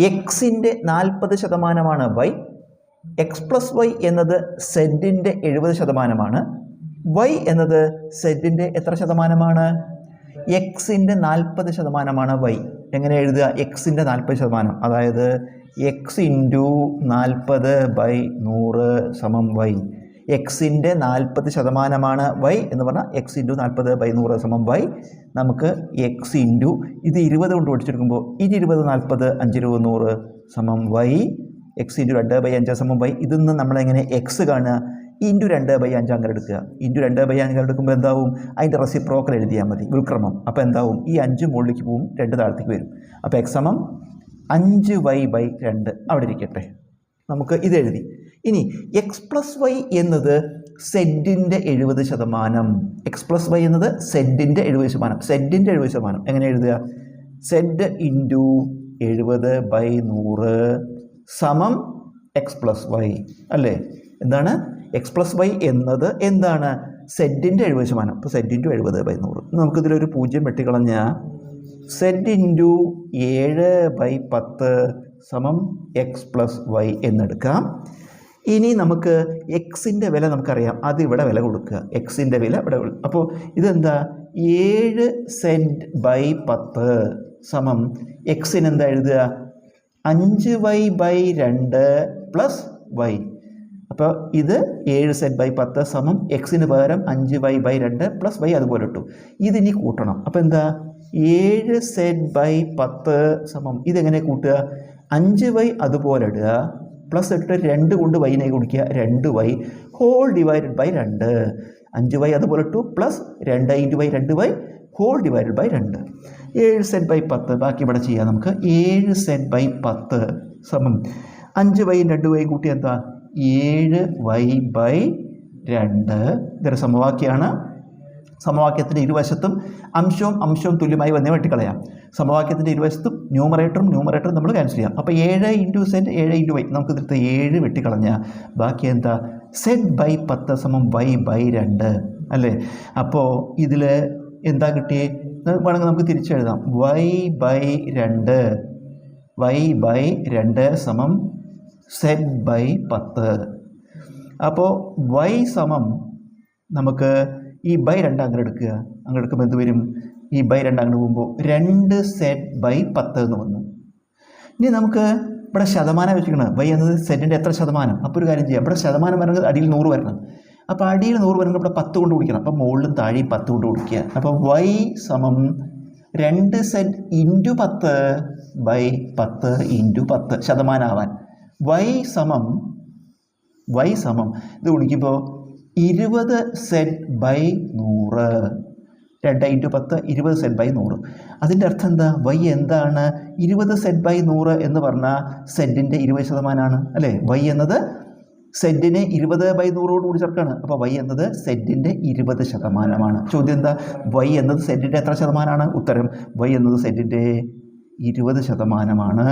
എക്സിന്റെ നാൽപ്പത് ശതമാനമാണ് വൈ എക്സ് പ്ലസ് വൈ എന്നത് സെഡിന്റെ എഴുപത് ശതമാനമാണ്. വൈ എന്നത് സെഡിന്റെ എത്ര ശതമാനമാണ്? എക്സിന്റെ നാൽപ്പത് ശതമാനമാണ് വൈ എങ്ങനെ എഴുതുക? എക്സിന്റെ നാൽപ്പത് ശതമാനം. അതായത് എക്സ് ഇന്റു നാൽപ്പത് ബൈ നൂറ് സമം വൈ എക്സിന്റെ നാൽപ്പത് ശതമാനമാണ് വൈ എന്ന് പറഞ്ഞാൽ എക്സ് ഇന്റു നാൽപ്പത് ബൈ നൂറ് സമം വൈ നമുക്ക് എക്സ് ഇന്റു ഇത് ഇരുപത് കൊണ്ട് ഓടിച്ചെടുക്കുമ്പോൾ ഇത് ഇരുപത് നാൽപ്പത് അഞ്ചിരുപത് നൂറ് സമം വൈ എക്സ് ഇന്റു രണ്ട് ബൈ അഞ്ച് സമം വൈ ഇതിൽ നിന്ന് നമ്മളെങ്ങനെ എക്സ് കാണുക? ഇന്റു രണ്ട് ബൈ അഞ്ച് അങ്ങനെ എടുക്കുക. ഇന്റു രണ്ട് ബൈ അഞ്ച് എടുക്കുമ്പോൾ എന്താവും? അതിന്റെ റെസിപ്രോക്കൽ എഴുതിയാൽ മതി. വിൽക്രമം അപ്പോൾ എന്താവും? ഈ അഞ്ച് മുകളിലേക്ക് പോവും രണ്ട് താഴത്തേക്ക് വരും. അപ്പോൾ എക്സ് സമം അഞ്ച് വൈ ബൈ രണ്ട്. അവിടെ ഇരിക്കട്ടെ. നമുക്ക് ഇത് എഴുതി. ഇനി എക്സ് പ്ലസ് വൈ എന്നത് സെഡിന്റെ എഴുപത് ശതമാനം. എക്സ് പ്ലസ് വൈ എന്നത് സെഡിന്റെ എഴുപത് ശതമാനം. സെഡിന്റെ എഴുപത് ശതമാനം. എങ്ങനെ എഴുതുക? സെഡ് ഇന്റു എഴുപത് ബൈ നൂറ് സമം എക്സ് പ്ലസ് വൈ അല്ലേ? എന്താണ്? എക്സ് പ്ലസ് വൈ എന്നത് എന്താണ്? സെഡിന്റെ എഴുപത് ശതമാനം. ഇപ്പോൾ സെഡ് ഇന്റു എഴുപത് ബൈ നൂറ്. നമുക്കിതിലൊരു പൂജ്യം വെട്ടിക്കളഞ്ഞാൽ സെഡ് ഇന്റു ഏഴ് ബൈ പത്ത് സമം എക്സ് പ്ലസ് വൈ എന്നെടുക്കാം. ഇനി നമുക്ക് എക്സിന്റെ വില നമുക്കറിയാം. അത് ഇവിടെ വില കൊടുക്കുക. എക്സിന്റെ വില ഇവിടെ അപ്പോൾ ഇതെന്താ? ഏഴ് സെന്റ് ബൈ പത്ത് സമം എക്സിന് എന്താ എഴുതുക? അഞ്ച് വൈ ബൈ രണ്ട് പ്ലസ് വൈ അപ്പോൾ ഇത് ഏഴ് സെറ്റ് ബൈ പത്ത് സമം എക്സിന് പകരം അഞ്ച് വൈ ബൈ രണ്ട് പ്ലസ് വൈ അതുപോലെ ഇട്ടു. ഇതിനി കൂട്ടണം. അപ്പോൾ എന്താ? ഏഴ് സെറ്റ് ബൈ പത്ത് സമം ഇതെങ്ങനെ കൂട്ടുക? അഞ്ച് വൈ അതുപോലെ ഇടുക. പ്ലസ് ഇട്ട് രണ്ട് കൊണ്ട് വൈനെ കുടിക്കുക രണ്ട് വൈ ഹോൾ ഡിവൈഡഡ് ബൈ രണ്ട്. അഞ്ച് വൈ അതുപോലെ ഇട്ടു. പ്ലസ് രണ്ട് ഇന്റു വൈ രണ്ട് വൈ ഹോൾ ഡിവൈഡഡ് ബൈ രണ്ട്. ഏഴ് സെറ്റ് ബൈ പത്ത്. ബാക്കി ഇവിടെ ചെയ്യാം നമുക്ക്. ഏഴ് സെറ്റ് ബൈ പത്ത്. സമം. അഞ്ച് വൈയും രണ്ട് വൈ കൂട്ടി എന്താ? ഏഴ് വൈ ബൈ രണ്ട്. ഇതൊരു സമവാക്യമാണ്. സമവാക്യത്തിന്റെ ഇരുവശത്തും അംശവും അംശവും തുല്യമായി വന്നേ വെട്ടിക്കളയാം. സമവാക്യത്തിന്റെ ഇരുവശത്തും ന്യൂമറേറ്ററും ന്യൂമറേറ്ററും നമ്മൾ ക്യാൻസൽ ചെയ്യാം. അപ്പോൾ ഏഴ് ഇന്റു സെറ്റ് ഏഴ് ഇന്റു വൈ നമുക്ക് ഇതിലത്തെ ഏഴ് വെട്ടിക്കളഞ്ഞാൽ ബാക്കി എന്താ? സെറ്റ് ബൈ പത്ത് സമം വൈ ബൈ രണ്ട്. അല്ലേ? അപ്പോൾ ഇതിൽ എന്താ കിട്ടി വേണമെങ്കിൽ നമുക്ക് തിരിച്ചെഴുതാം. വൈ ബൈ രണ്ട്. വൈ ബൈ രണ്ട് സമം സെറ്റ് ബൈ പത്ത്. അപ്പോൾ വൈ സമം നമുക്ക് ഈ ബൈ രണ്ട് അങ്ങനെ എടുക്കുക. അങ്ങനെ എടുക്കുമ്പോൾ എന്ത് വരും? ഈ ബൈ രണ്ട് അങ്ങനെ പോകുമ്പോൾ രണ്ട് സെറ്റ് ബൈ പത്ത് എന്ന് വന്നു. ഇനി നമുക്ക് ഇവിടെ ശതമാനം വെച്ചിരിക്കണം വൈ എന്നത് സെറ്റിന്റെ എത്ര ശതമാനം? അപ്പോൾ ഒരു കാര്യം ചെയ്യാം. ഇവിടെ ശതമാനം വരണമെങ്കിൽ അടിയിൽ നൂറ് വരണം. അപ്പോൾ അടിയിൽ നൂറ് വരണമെങ്കിൽ ഇവിടെ പത്ത് കൊണ്ട് കുടിക്കണം. അപ്പോൾ മുകളിലും താഴെ പത്ത് കൊണ്ട് കുടിക്കുക. അപ്പോൾ വൈ സമം രണ്ട് സെറ്റ് ഇന്റു പത്ത് ബൈ പത്ത് ഇന്റു പത്ത് ശതമാനമാവാൻ വൈ സമം വൈ സമം. ഇത് കുടിക്കുമ്പോൾ ഇരുപത് സെറ്റ് ബൈ നൂറ്. രണ്ട് ഇന്റു പത്ത് ഇരുപത് സെറ്റ് ബൈ നൂറ്. അതിന്റെ അർത്ഥം എന്താ? വൈ എന്താണ്? ഇരുപത് സെറ്റ് ബൈ നൂറ് എന്ന് പറഞ്ഞാൽ സെന്റിന്റെ ഇരുപത് ശതമാനമാണ് അല്ലേ? വൈ എന്നത് സെന്റിന് ഇരുപത് ബൈ നൂറോട് കൂടി ചേർക്കാണ്. അപ്പോൾ വൈ എന്നത് സെന്റിന്റെ ഇരുപത് ശതമാനമാണ്. ചോദ്യം എന്താ? വൈ എന്നത് സെന്റിന്റെ എത്ര ശതമാനമാണ്? ഉത്തരം വൈ എന്നത് സെന്റിന്റെ ഇരുപത് ശതമാനമാണ്.